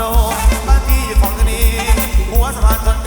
โนบ้านที่อยู่ของธนีหัวสะพานคน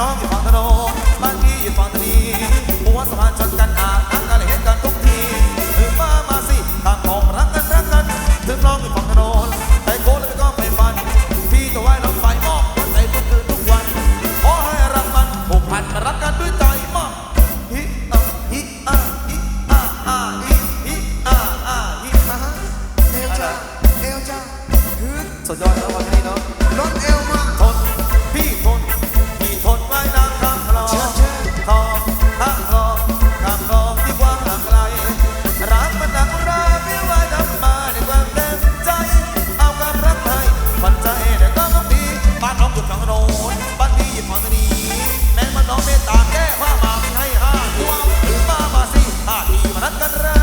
น้องอยู่ฝั่งถนนบ้านพี่อยู่ฝั่งทนีหัวสะพานชนกันอาบน้ำกันเลยเห็นกันทุกทีถึงมามาสิต่างของรักกันรักกันถึงน้องอยู่ฝั่งถนนต่โค้งแล้วก็ไม่ฟัน พี่จะไว้น้ไปมอบหัวใจทุกคืนทุกวันขอให้รักมันผูกพันรักกันด้วยใจมอบฮิอะฮิอะฮิอะอะฮิฮิอะอะฮิฮ่าฮ่าเอลจ้าเอลจ้าสุดยอดแล้ววันนี้เนาะ agarrar.